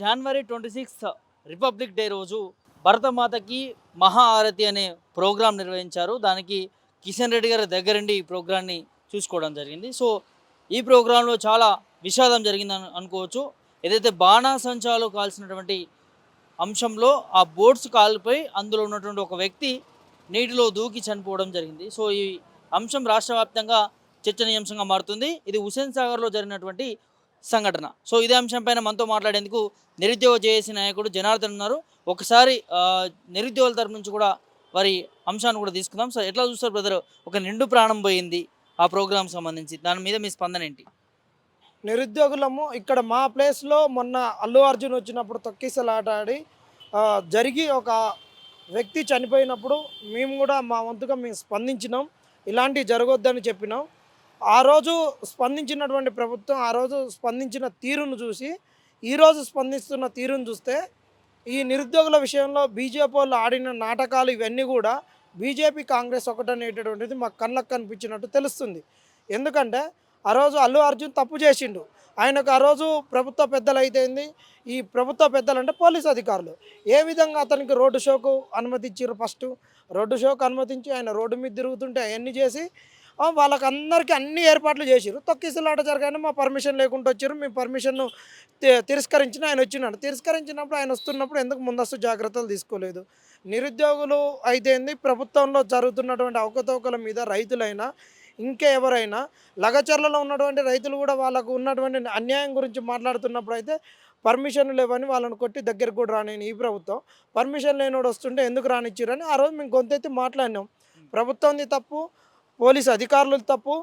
జనవరి twenty sixth republic day రోజు భరతమాతకి మహా ఆరతి అనే ప్రోగ్రాం నిర్వహించారు. దానికి కిషన్ రెడ్డి గారి దగ్గరుండి ఈ ప్రోగ్రాన్ని చూసుకోవడం జరిగింది. సో ఈ ప్రోగ్రాంలో చాలా విషాదం జరిగిందని అనుకోవచ్చు. ఏదైతే బాణాసంచాలు కాల్సినటువంటి అంశంలో ఆ బోట్స్ కాలిపోయి అందులో ఉన్నటువంటి ఒక వ్యక్తి నీటిలో దూకి చనిపోవడం జరిగింది. సో ఈ అంశం రాష్ట్ర వ్యాప్తంగా చర్చనీయాంశంగా మారుతుంది. ఇది హుసేన్ సాగర్లో జరిగినటువంటి సంఘటన. సో ఇదే అంశంపైన మనతో మాట్లాడేందుకు నిరుద్యోగ జేఏసీ నాయకుడు జనార్దన్ ఉన్నారు. ఒకసారి నిరుద్యోగుల తరపు నుంచి కూడా వారి అంశాన్ని కూడా తీసుకుందాం. సో ఎట్లా చూస్తారు బ్రదర్? ఒక నిండు ప్రాణం పోయింది ఆ ప్రోగ్రామ్ సంబంధించి. దాని మీద మీ స్పందన ఏంటి? నిరుద్యోగులము ఇక్కడ మా ప్లేస్లో మొన్న అల్లు అర్జున్ వచ్చినప్పుడు తొక్కిసలాట ఆడి జరిగి ఒక వ్యక్తి చనిపోయినప్పుడు మేము కూడా మా వంతుగా మేము స్పందించినాం. ఇలాంటివి జరగొద్దని చెప్పినాం. ఆ రోజు స్పందించినటువంటి ప్రభుత్వం ఆ రోజు స్పందించిన తీరును చూసి ఈరోజు స్పందిస్తున్న తీరును చూస్తే ఈ నిరుద్యోగుల విషయంలో బీజేపీ వాళ్ళు ఆడిన నాటకాలు ఇవన్నీ కూడా బీజేపీ కాంగ్రెస్ ఒకటనేటటువంటిది మాకు కళ్ళకు కనిపించినట్టు తెలుస్తుంది. ఎందుకంటే ఆ రోజు అల్లు అర్జున్ తప్పు చేసిండు. ఆయనకు ఆ రోజు ప్రభుత్వ పెద్దలు అయితేంది ఈ ప్రభుత్వ పెద్దలు అంటే పోలీస్ అధికారులు. ఏ విధంగా అతనికి రోడ్డు షోకు అనుమతించారు ఫస్ట్? రోడ్డు షోకు అనుమతించి ఆయన రోడ్డు మీద తిరుగుతుంటే అవన్నీ చేసి వాళ్ళకి అందరికీ అన్ని ఏర్పాట్లు చేసిరు తొక్కిసలాట జరగానే మా పర్మిషన్ లేకుండా వచ్చారు. మీ పర్మిషన్ తిరస్కరించిన ఆయన వచ్చినాడు. తిరస్కరించినప్పుడు ఆయన వస్తున్నప్పుడు ఎందుకు ముందస్తు జాగ్రత్తలు తీసుకోలేదు? నిరుద్యోగులు అయితేంది ప్రభుత్వంలో జరుగుతున్నటువంటి అవకతవకల మీద రైతులైనా ఇంకా ఎవరైనా లగచర్లలో ఉన్నటువంటి రైతులు కూడా వాళ్ళకు ఉన్నటువంటి అన్యాయం గురించి మాట్లాడుతున్నప్పుడు అయితే పర్మిషన్ లేవని వాళ్ళని కొట్టి దగ్గరికి కూడా రాని ఈ ప్రభుత్వం. పర్మిషన్ లేనివాడు వస్తుంటే ఎందుకు రానిచ్చారని ఆ రోజు మేము గొంతెత్తి మాట్లాడినాం. ప్రభుత్వంది తప్పు పోలీస్ అధికారులు తప్పు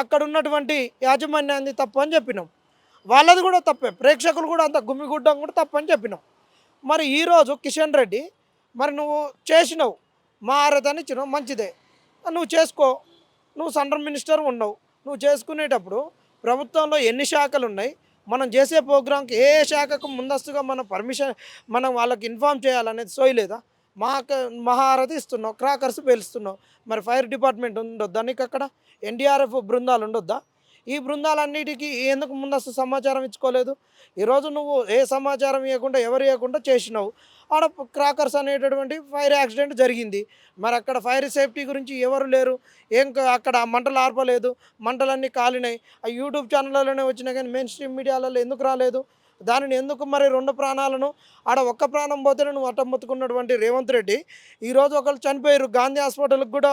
అక్కడ ఉన్నటువంటి యాజమాన్యాన్ని తప్పు అని చెప్పినాం. వాళ్ళది కూడా తప్పే ప్రేక్షకులు కూడా అంత గుమ్మిగుడ్డం కూడా తప్పు అని చెప్పినాం. మరి ఈరోజు కిషన్ రెడ్డి మరి నువ్వు చేసినావు మా ఆరతని ఇచ్చినావు మంచిదే. నువ్వు చేసుకో నువ్వు సెంట్రల్ మినిస్టర్ ఉండవు నువ్వు చేసుకునేటప్పుడు ప్రభుత్వంలో ఎన్ని శాఖలు ఉన్నాయి మనం చేసే ప్రోగ్రాంకి ఏ శాఖకు ముందస్తుగా మనం పర్మిషన్ మనం వాళ్ళకి ఇన్ఫామ్ చేయాలనేది సోయలేదా? మాకు మహారథి ఇస్తున్నావు క్రాకర్స్ పేలుస్తున్నావు. మరి ఫైర్ డిపార్ట్మెంట్ ఉండొద్దా నీకు అక్కడ? ఎన్డీఆర్ఎఫ్ బృందాలు ఉండొద్దా? ఈ బృందాలన్నిటికీ ఎందుకు ముందస్తు సమాచారం ఇచ్చుకోలేదు? ఈరోజు నువ్వు ఏ సమాచారం ఇవ్వకుండా ఎవరు ఇవ్వకుండా చేసినావు? ఆడ క్రాకర్స్ అనేటటువంటి ఫైర్ యాక్సిడెంట్ జరిగింది. మరి అక్కడ ఫైర్ సేఫ్టీ గురించి ఎవరు లేరు? ఏం అక్కడ మంటలు ఆర్పలేదు మంటలన్నీ కాలినాయి. ఆ యూట్యూబ్ ఛానళ్ళలోనే వచ్చినా కానీ మెయిన్ స్ట్రీమ్ మీడియాలలో ఎందుకు రాలేదు? దానిని ఎందుకు మరి రెండు ప్రాణాలను? ఆడ ఒక్క ప్రాణం పోతే నువ్వు అట్టమ్మొత్తుకున్నటువంటి రేవంత్ రెడ్డి. ఈరోజు ఒకరు చనిపోయారు. గాంధీ హాస్పిటల్కి కూడా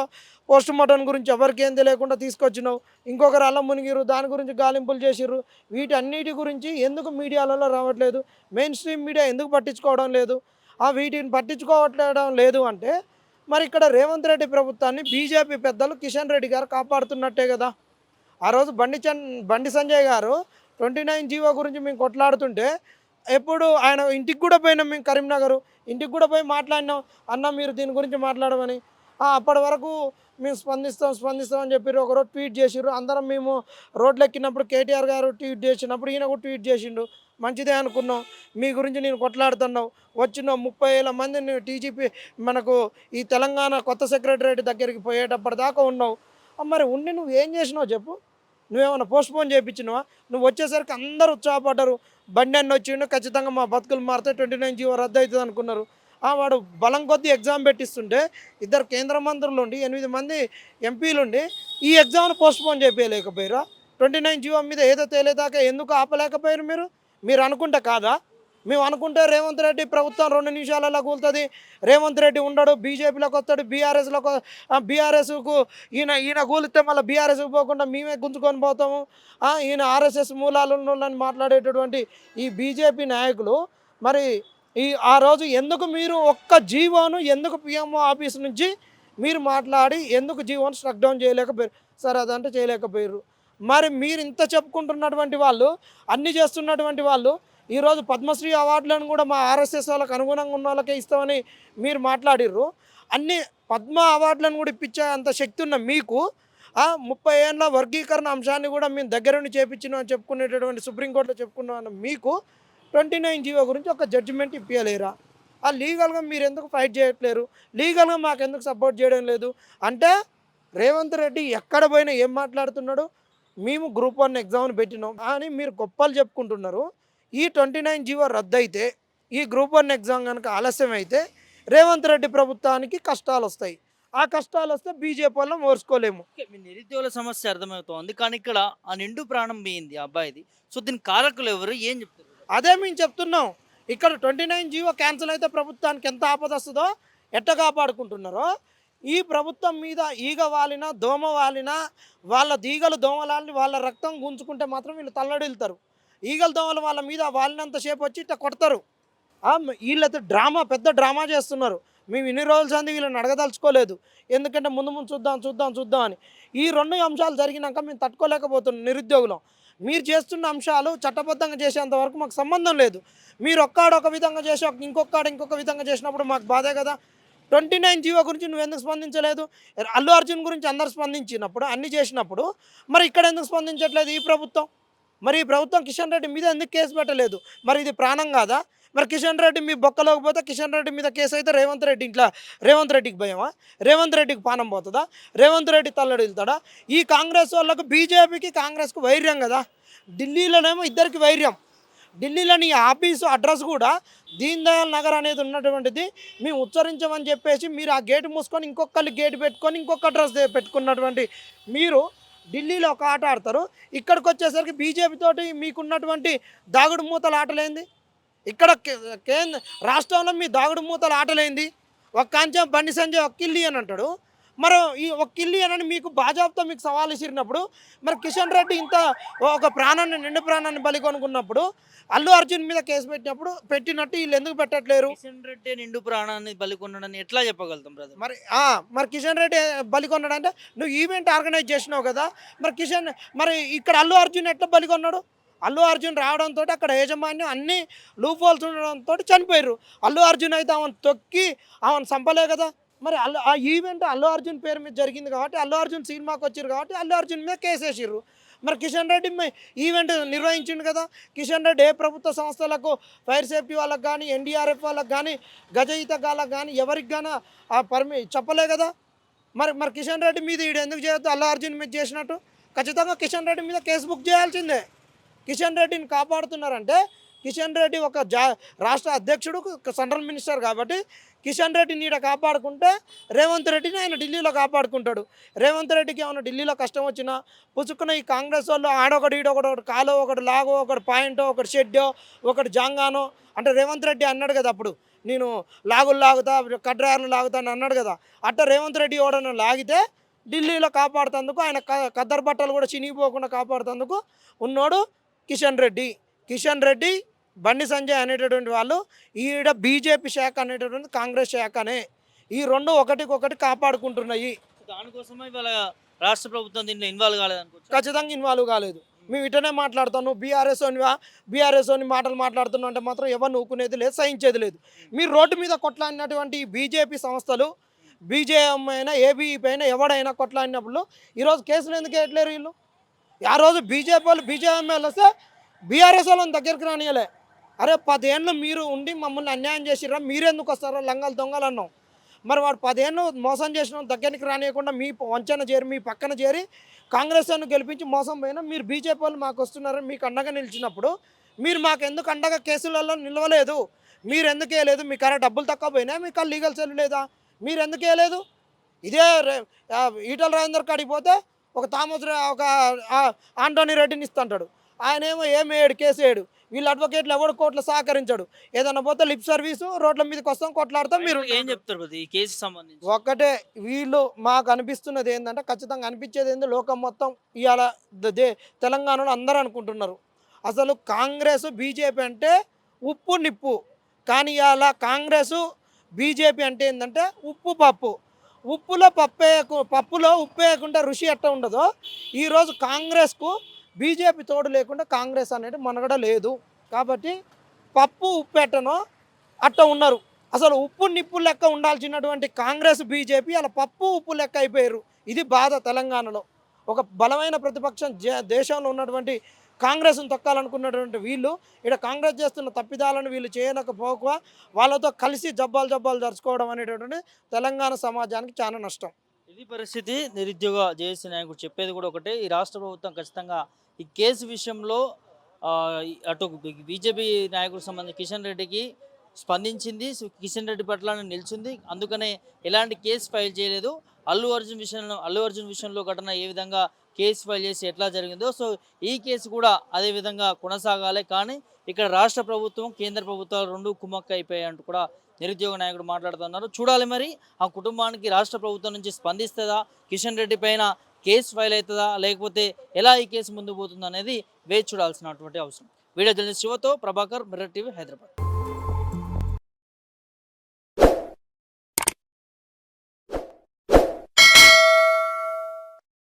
పోస్ట్ మార్టం గురించి ఎవరికి ఏం తెలియకుండా తీసుకొచ్చినావు. ఇంకొకరు అల్లం మునిగిరు. దాని గురించి గాలింపులు చేసిర్రు. వీటన్నిటి గురించి ఎందుకు మీడియాలలో రావట్లేదు? మెయిన్ స్ట్రీమ్ మీడియా ఎందుకు పట్టించుకోవడం లేదు? ఆ వీటిని పట్టించుకోవట్లేడం లేదు అంటే మరి ఇక్కడ రేవంత్ రెడ్డి ప్రభుత్వాన్ని బీజేపీ పెద్దలు కిషన్ రెడ్డి గారు కాపాడుతున్నట్టే కదా. ఆ రోజు బండి చన్ బండి సంజయ్ గారు ట్వంటీ నైన్ జీవో గురించి మేము కొట్లాడుతుంటే ఎప్పుడు ఆయన ఇంటికి కూడా పోయినాం మేము కరీంనగర్. ఇంటికి కూడా పోయి మాట్లాడినాం. అన్న మీరు దీని గురించి మాట్లాడమని. అప్పటి వరకు మేము స్పందిస్తాం స్పందిస్తాం అని చెప్పి ఒకరోజు ట్వీట్ చేసిర్రు. అందరం మేము రోడ్లు ఎక్కినప్పుడు కేటీఆర్ గారు ట్వీట్ చేసినప్పుడు ఈయన కూడా ట్వీట్ చేసిండు. మంచిదే అనుకున్నాం. మీ గురించి నేను కొట్లాడుతున్నావు వచ్చిన ముప్పై వేల మంది టీజీపీ మనకు ఈ తెలంగాణ కొత్త సెక్రటరేట్ దగ్గరికి పోయేటప్పటిదాకా ఉన్నావు. మరి ఉండి నువ్వు ఏం చేసినావు చెప్పు? నువ్వేమైనా పోస్ట్ పోన్ చేయించినవా? నువ్వు వచ్చేసరికి అందరూ ఉత్సాహపడ్డారు. బండి అన్న వచ్చిండు ఖచ్చితంగా మా బతుకులు మారితే ట్వంటీ నైన్ జీవో రద్దు అవుతుంది అనుకున్నారు. ఆ, వాడు బలం కొద్దీ ఎగ్జామ్ పెట్టిస్తుంటే ఇద్దరు కేంద్ర మంత్రులు ఉండి ఎనిమిది మంది ఎంపీలు ఉండి ఈ ఎగ్జామ్ను పోస్ట్ పోన్ చేయలేకపోయారా ట్వంటీ నైన్ జీవో మీద ఏదో తేలేదాకా ఎందుకు ఆపలేకపోయారు మీరు? మీరు అనుకుంటే కాదా? మేము అనుకుంటే రేవంత్ రెడ్డి ప్రభుత్వం రెండు నిమిషాలలో కూలుతుంది. రేవంత్ రెడ్డి ఉండడు బీజేపీలోకి వస్తాడు బీఆర్ఎస్లోకి బీఆర్ఎస్కు ఈయన ఈయన కూలిస్తే మళ్ళీ బీఆర్ఎస్కి పోకుండా మేమే గుంజుకొని పోతాము. ఈయన ఆర్ఎస్ఎస్ మూలాలు ఉన్నోళ్ళని మాట్లాడేటటువంటి ఈ బీజేపీ నాయకులు మరి ఈ ఆ రోజు ఎందుకు మీరు ఒక్క జీవోను ఎందుకు పిఎంఓ ఆఫీస్ నుంచి మీరు మాట్లాడి ఎందుకు జీవోను స్ట్రక్ డౌన్ చేయలేకపోయారు? సరే అదంటే చేయలేకపోయారు. మరి మీరు ఇంత చెప్పుకుంటున్నటువంటి వాళ్ళు అన్ని చేస్తున్నటువంటి వాళ్ళు ఈరోజు పద్మశ్రీ అవార్డులను కూడా మా ఆర్ఎస్ఎస్ వాళ్ళకి అనుగుణంగా ఉన్న వాళ్ళకే ఇస్తామని మీరు మాట్లాడిర్రు. అన్ని పద్మ అవార్డులను కూడా ఇప్పించే అంత శక్తి ఉన్న మీకు ఆ, ముప్పై ఏళ్ళ వర్గీకరణ అంశాన్ని కూడా మేము దగ్గరుండి చేపించినాం అని చెప్పుకునేటటువంటి సుప్రీంకోర్టులో చెప్పుకున్నాం మీకు ట్వంటీ నైన్ జీవో గురించి ఒక జడ్జిమెంట్ ఇప్పించలేరా ఆ లీగల్గా మీరు ఎందుకు ఫైట్ చేయట్లేరు? లీగల్గా మాకు ఎందుకు సపోర్ట్ చేయడం లేదు? అంటే రేవంత్ రెడ్డి ఎక్కడ పోయినా ఏం మాట్లాడుతున్నాడు? మేము గ్రూప్ వన్ ఎగ్జామ్ని పెట్టినాం. అని మీరు గొప్పలు చెప్పుకుంటున్నారు. ఈ ట్వంటీ నైన్ జీవో రద్దు అయితే ఈ గ్రూప్ వన్ ఎగ్జామ్ కనుక ఆలస్యం అయితే రేవంత్ రెడ్డి ప్రభుత్వానికి కష్టాలు వస్తాయి ఆ కష్టాలు వస్తే బీజేపీ వాళ్ళం ఓర్చుకోలేము. ఓకే, మీ నిరుద్యోగుల సమస్య అర్థమవుతోంది. కానీ ఇక్కడ ఆ నిండు ప్రాణం పోయింది అబ్బాయిది. సో దీని కారకులు ఎవరు? ఏం చెప్తారు? అదే మేము చెప్తున్నాం. ఇక్కడ ట్వంటీ నైన్ జీవో క్యాన్సిల్ అయితే ప్రభుత్వానికి ఎంత ఆపద వస్తుందో ఎట్ట కాపాడుకుంటున్నారో ఈ ప్రభుత్వం మీద ఈగ వాలినా దోమ వాలినా వాళ్ళ దీగలు దోమలాలని వాళ్ళ రక్తం గుంజుకుంటే మాత్రం వీళ్ళు తల్లడిల్తారు. ఈగల దోమలు వాళ్ళ మీద వాలినంతసేపు వచ్చి ఇట్లా కొడతారు. వీళ్ళతో వీళ్ళైతే డ్రామా పెద్ద డ్రామా చేస్తున్నారు. మేము ఇన్ని రోజులు సంది వీళ్ళని అడగదలుచుకోలేదు. ఎందుకంటే ముందు ముందు చూద్దాం చూద్దాం చూద్దాం అని. ఈ రెండు అంశాలు జరిగినాక మేము తట్టుకోలేకపోతున్నాం నిరుద్యోగులం. మీరు చేస్తున్న అంశాలు చట్టబద్ధంగా చేసేంత వరకు మాకు సంబంధం లేదు. మీరు ఒక్కాడు ఒక విధంగా చేసి ఒక- ఇంకొకడు ఇంకొక విధంగా చేసినప్పుడు మాకు బాధే కదా. ట్వంటీ నైన్ జీవో గురించి నువ్వు ఎందుకు స్పందించలేదు? అల్లు అర్జున్ గురించి అందరు స్పందించినప్పుడు అన్ని చేసినప్పుడు మరి ఇక్కడ ఎందుకు స్పందించట్లేదు ఈ ప్రభుత్వం? మరి ఈ ప్రభుత్వం కిషన్ రెడ్డి మీద ఎందుకు కేసు పెట్టలేదు? మరి ఇది ప్రాణం కాదా? మరి కిషన్ రెడ్డి మీ బొక్కలోకి పోతే కిషన్ రెడ్డి మీద కేసు అయితే రేవంత్ రెడ్డి ఇంట్లో రేవంత్ రెడ్డికి భయమా? రేవంత్ రెడ్డికి పానం పోతుందా? రేవంత్ రెడ్డి తల్లడి వెళ్తాడా? ఈ కాంగ్రెస్ వాళ్ళకు బీజేపీకి కాంగ్రెస్కు వైర్యం కదా? ఢిల్లీలోనేమో ఇద్దరికి వైర్యం. ఢిల్లీలో నీ ఆఫీసు అడ్రస్ కూడా దీన్ దయాల్ నగర్ అనేది ఉన్నటువంటిది. మేము ఉచ్చరించమని చెప్పేసి మీరు ఆ గేట్ మూసుకొని ఇంకొకళ్ళు గేట్ పెట్టుకొని ఇంకొక అడ్రస్ పెట్టుకున్నటువంటి మీరు ఢిల్లీలో ఒక ఆట ఆడతారు. ఇక్కడికి వచ్చేసరికి బీజేపీ మీకున్నటువంటి దాగుడు మూతల ఆటలేంది? ఇక్కడ కేంద్ర రాష్ట్రంలో మీ దాగుడు మూతల ఆటలేంది? ఒక కాంచెం బండి సంజయ్ ఒక కిల్లి అని అంటాడు. మరి ఈ ఒక కిల్లి అని మీకు బాజాబ్తో మీకు సవాల్ ఇసిరినప్పుడు మరి కిషన్ రెడ్డి ఇంత ఒక ప్రాణాన్ని నిండు ప్రాణాన్ని బలి కొనుక్కున్నప్పుడు అల్లు అర్జున్ మీద కేసు పెట్టినప్పుడు పెట్టినట్టు వీళ్ళు ఎందుకు పెట్టట్లేరు? కిషన్ రెడ్డి నిండు ప్రాణాన్ని బలికొన్నాడని ఎట్లా చెప్పగలుగుతాం బ్రదర్ మరి ఆ, మరి కిషన్ రెడ్డి బలికొన్నాడు అంటే నువ్వు ఈవెంట్ ఆర్గనైజ్ చేసినావు కదా మరి కిషన్ మరి ఇక్కడ అల్లు అర్జున్ ఎట్లా బలికొన్నాడు అల్లు అర్జున్ రావడంతో అక్కడ యాజమాన్యం అన్ని లూప్ హోల్స్ ఉండడంతో చనిపోయారు అల్లు అర్జున్ అయితే ఆమెను తొక్కి ఆమెను చంపలే కదా. మరి అల్లు ఆ ఈవెంట్ అల్లు అర్జున్ పేరు మీద జరిగింది కాబట్టి అల్లు అర్జున్ సినిమాకి వచ్చారు కాబట్టి అల్లు అర్జున్ మీద కేసు మరి కిషన్ రెడ్డి ఈవెంట్ నిర్వహించిండు కదా. కిషన్ రెడ్డి ఏ ప్రభుత్వ సంస్థలకు ఫైర్ సేఫ్టీ వాళ్ళకి కానీ ఎన్డీఆర్ఎఫ్ వాళ్ళకి కానీ గజ గాలకు కానీ ఎవరికి కానీ ఆ పర్మి చెప్పలే కదా. మరి మరి కిషన్ రెడ్డి మీద ఈడు ఎందుకు చేయొద్దు? అల్లు అర్జున్ మీద చేసినట్టు. ఖచ్చితంగా కిషన్ రెడ్డి మీద కేసు బుక్ చేయాల్సిందే. కిషన్ రెడ్డిని కాపాడుతున్నారంటే కిషన్ రెడ్డి ఒక జా రాష్ట్ర అధ్యక్షుడు సెంట్రల్ మినిస్టర్ కాబట్టి కిషన్ రెడ్డి నీడ కాపాడుకుంటే రేవంత్ రెడ్డిని ఆయన ఢిల్లీలో కాపాడుకుంటాడు. రేవంత్ రెడ్డికి ఏమైనా ఢిల్లీలో కష్టం వచ్చినా పుచ్చుకున్న ఈ కాంగ్రెస్ వాళ్ళు ఆడొకటి ఈడొకటి ఒకటి కాలో ఒకటి లాగో ఒకటి పాయింటో ఒకటి షెడ్డో ఒకటి జాంగానో అంటే రేవంత్ రెడ్డి అన్నాడు కదా అప్పుడు. నేను లాగులు లాగుతా కడ్రాయర్లు లాగుతా అని అన్నాడు కదా. అట్ట రేవంత్ రెడ్డి ఎవడన్నా లాగితే ఢిల్లీలో కాపాడుతందుకు ఆయన క- కద్దరు బట్టలు కూడా చినిగిపోకుండా కాపాడుతందుకు ఉన్నాడు కిషన్ రెడ్డి. కిషన్ రెడ్డి బండి సంజయ్ అనేటటువంటి వాళ్ళు ఈడ బీజేపీ శాఖ అనేటటువంటి కాంగ్రెస్ శాఖనే. ఈ రెండు ఒకటికొకటి కాపాడుకుంటున్నాయి. దానికోసమే ఇవాళ రాష్ట్ర ప్రభుత్వం దీంట్లో ఇన్వాల్వ్ కాలేదనుకోవచ్చు ఖచ్చితంగా ఇన్వాల్వ్ కాలేదు. మేము ఇటనే మాట్లాడతాను బీఆర్ఎస్ అనివా బీఆర్ఎస్ అని మాటలు మాట్లాడుతున్నావు అంటే మాత్రం ఎవరు నూకునేది లేదు సహించేది లేదు. మీరు రోడ్డు మీద కొట్లాడినటువంటి బీజేపీ సంస్థలు బీజేఎం అయినా ఏబీఈపీ అయినా ఎవడైనా కొట్లాడినప్పుడు ఈరోజు కేసులు ఎందుకు వేయట్లేరు వీళ్ళు? ఆ రోజు బీజేపీ వాళ్ళు బీజేఎం వాళ్ళు వస్తే బీఆర్ఎస్ వాళ్ళని దగ్గరికి రానియలే. అరే పదేళ్ళు మీరు ఉండి మమ్మల్ని అన్యాయం చేసిర్రా మీరెందుకు వస్తారో లంగలు దొంగలు అన్నాం. మరి వాడు పదేళ్ళు మోసం చేసిన దగ్గరికి రానియకుండా మీ వంచన చేరి మీ పక్కన చేరి కాంగ్రెస్ అని గెలిపించి మోసం పోయినా మీరు బీజేపీ వాళ్ళు మాకు వస్తున్నారని మీకు అండగా నిలిచినప్పుడు మీరు మాకు ఎందుకు అండగా కేసులలో నిలవలేదు? మీరు ఎందుకు వేయలేదు? మీ కరెక్ట్ డబ్బులు తక్కువ పోయినా మీకు లీగల్ సెల్ లేదా? మీరు ఎందుకు వేయలేదు? ఇదే ఈటల రాజేందర్ కాడికి పోతే ఒక థామస్ ఒక ఆంటోనీ రెడ్డిని ఇస్తుంటాడు ఆయన ఏమో ఏం వేయడు కేసు వేయడు వీళ్ళ అడ్వకేట్లు ఎవడు కోర్టులో సహకరించాడు. ఏదన్నా పోతే లిప్ సర్వీసు రోడ్ల మీదకి వస్తాం కొట్లాడతాం మీరు ఏం చెప్తారు ఈ కేసు సంబంధించి. ఒక్కటే వీళ్ళు మాకు అనిపిస్తున్నది ఏంటంటే ఖచ్చితంగా అనిపించేది ఏంది? లోకం మొత్తం ఇవాళ తెలంగాణలో అందరూ అనుకుంటున్నారు. అసలు కాంగ్రెస్ బీజేపీ అంటే ఉప్పు నిప్పు. కానీ ఇవాళ కాంగ్రెస్ బీజేపీ అంటే ఏంటంటే ఉప్పు పప్పు. ఉప్పులో పప్పు వేయకు పప్పులో ఉప్పు వేయకుండా రుచి ఎట్ట ఉండదో ఈరోజు కాంగ్రెస్కు బీజేపీ తోడు లేకుండా కాంగ్రెస్ అనేది మనగడ లేదు. కాబట్టి పప్పు ఉప్పెట్టనో అట్ట ఉన్నారు. అసలు ఉప్పు నిప్పు లెక్క ఉండాల్సినటువంటి కాంగ్రెస్ బీజేపీ అలా పప్పు ఉప్పు లెక్క అయిపోయారు. ఇది బాధ తెలంగాణలో. ఒక బలమైన ప్రతిపక్షం దేశంలో ఉన్నటువంటి కాంగ్రెస్ను తొక్కాలనుకున్నటువంటి వీళ్ళు ఇక్కడ కాంగ్రెస్ చేస్తున్న తప్పిదాలను వీళ్ళు చేయనకపోక వాళ్ళతో కలిసి జబ్బాలు జబ్బాలు జరుచుకోవడం అనేటటువంటి తెలంగాణ సమాజానికి చాలా నష్టం. ఇది పరిస్థితి. నిరుద్యోగ జేఏసీ నాయకుడు చెప్పేది కూడా ఒకటే. ఈ రాష్ట్ర ప్రభుత్వం ఖచ్చితంగా ఈ కేసు విషయంలో అటు బీజేపీ నాయకుడికి సంబంధించి కిషన్ రెడ్డికి స్పందించింది. సో కిషన్ రెడ్డి పట్ల నిలిచింది. అందుకనే ఎలాంటి కేసు ఫైల్ చేయలేదు. అల్లు అర్జున్ విషయంలో అల్లు అర్జున్ విషయంలో ఘటన ఏ విధంగా కేసు ఫైల్ చేసి ఎట్లా జరిగిందో సో ఈ కేసు కూడా అదే విధంగా కొనసాగాలి. కానీ ఇక్కడ రాష్ట్ర ప్రభుత్వం కేంద్ర ప్రభుత్వాలు రెండు కుమ్మక్క అయిపోయాయంటూ కూడా నిరుద్యోగ నాయకుడు మాట్లాడుతున్నారు. చూడాలి మరి ఆ కుటుంబానికి రాష్ట్ర ప్రభుత్వం నుంచి స్పందిస్తుందా? కిషన్ రెడ్డి పైన కేసు ఫైల్ అవుతుందా? లేకపోతే ఎలా ఈ కేసు ముందుకు పోతుంది అనేది వేచి చూడాల్సినటువంటి అవసరం. వీడియో జర్నలిస్ట్ శివతో ప్రభాకర్ మిర్రర్ టీవీ హైదరాబాద్.